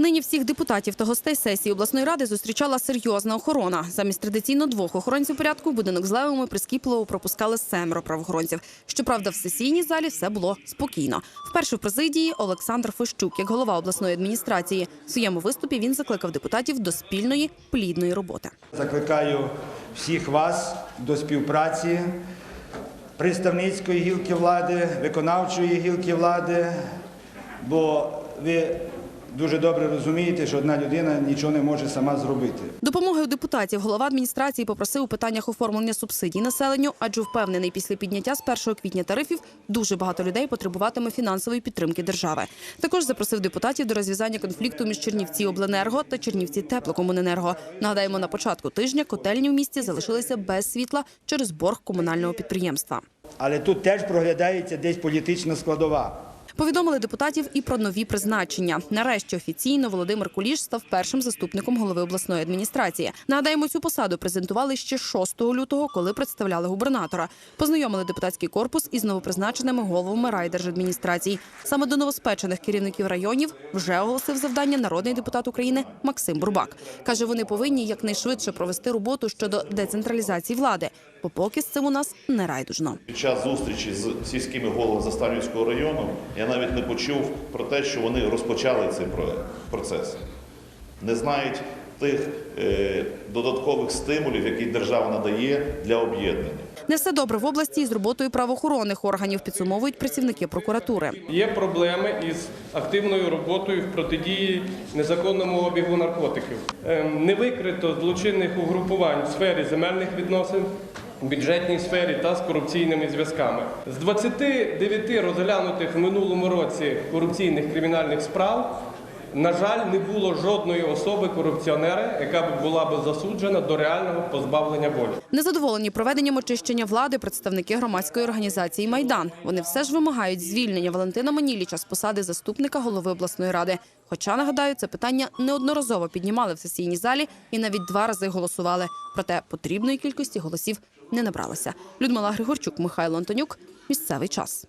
Нині всіх депутатів та гостей сесії обласної ради зустрічала серйозна охорона. Замість традиційно двох охоронців порядку будинок з левами прискіпливо пропускали семеро правоохоронців. Щоправда, в сесійній залі все було спокійно. Вперше в президії Олександр Фещук, як голова обласної адміністрації, в своєму виступі він закликав депутатів до спільної плідної роботи. Закликаю всіх вас до співпраці представницької гілки влади, виконавчої гілки влади, бо ви дуже добре розумієте, що одна людина нічого не може сама зробити. Допомоги у депутатів голова адміністрації попросив у питаннях оформлення субсидій населенню, адже впевнений, після підняття з 1 квітня тарифів дуже багато людей потребуватиме фінансової підтримки держави. Також запросив депутатів до розв'язання конфлікту між Чернівці Обленерго та Чернівці Теплокомуненерго. Нагадаємо, на початку тижня котельні в місті залишилися без світла через борг комунального підприємства. Але тут теж проглядається десь політична складова. Повідомили депутатів і про нові призначення. Нарешті офіційно Володимир Куліш став першим заступником голови обласної адміністрації. Нагадаємо, цю посаду презентували ще 6 лютого, коли представляли губернатора. Познайомили депутатський корпус із новопризначеними головами райдержадміністрацій. Саме до новоспечених керівників районів вже оголосив завдання народний депутат України Максим Бурбак. каже, вони повинні якнайшвидше провести роботу щодо децентралізації влади, бо поки з цим у нас не райдужно. Під час зустрічі з сільськими головами Заставнівського району я навіть не почув про те, що вони розпочали цей процес. Не знають тих е, додаткових стимулів, які держава надає для об'єднання. Не все добре в області із роботою правоохоронних органів, підсумовують працівники прокуратури. Є проблеми із активною роботою в протидії незаконному обігу наркотиків. Ем, Не викрито злочинних угрупувань в сфері земельних відносин, бюджетній сфері та з корупційними зв'язками. З 29 розглянутих в минулому році корупційних кримінальних справ. На жаль, не було жодної особи корупціонера, яка б була б засуджена до реального позбавлення волі. Незадоволені проведенням очищення влади представники громадської організації Майдан. Вони все ж вимагають звільнення Валентина Маніліча з посади заступника голови обласної ради. Хоча нагадаю, це питання неодноразово піднімали в сесійній залі і навіть два рази голосували. Проте потрібної кількості голосів не набралася. Людмила Григорчук, Михайло Антонюк. Місцевий час.